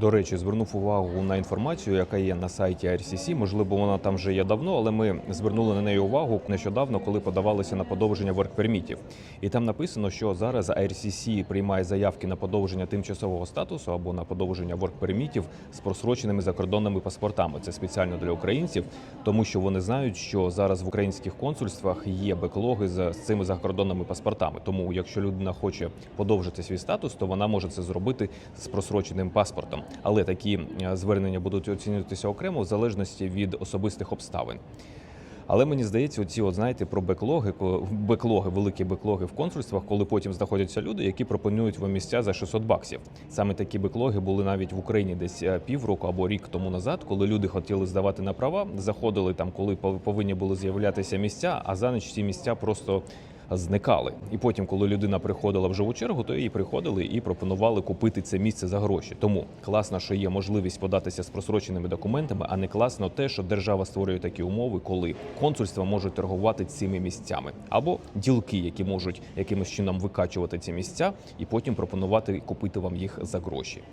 До речі, звернув увагу на інформацію, яка є на сайті RCC. Можливо, вона там вже є давно, але ми звернули на неї увагу нещодавно, коли подавалися на подовження воркпермітів. І там написано, що зараз RCC приймає заявки на подовження тимчасового статусу або на подовження воркпермітів з просроченими закордонними паспортами. Це спеціально для українців, тому що вони знають, що зараз в українських консульствах є беклоги з цими закордонними паспортами. Тому, якщо людина хоче подовжити свій статус, то вона може це зробити з просроченим паспортом. Але такі е, звернення будуть оцінюватися окремо в залежності від особистих обставин. Але мені здається, оці, от знаєте, про беклоги, беклоги, великі беклоги в консульствах, коли потім знаходяться люди, які пропонують вам місця за 600 баксів. Саме такі беклоги були навіть в Україні десь е, півроку або рік тому назад, коли люди хотіли здавати на права, заходили там, коли пов- повинні були з'являтися місця, а за ніч ці місця просто. Зникали, і потім, коли людина приходила в живу чергу, то їй приходили і пропонували купити це місце за гроші. Тому класно, що є можливість податися з просроченими документами, а не класно те, що держава створює такі умови, коли консульства можуть торгувати цими місцями, або ділки, які можуть якимось чином викачувати ці місця, і потім пропонувати купити вам їх за гроші.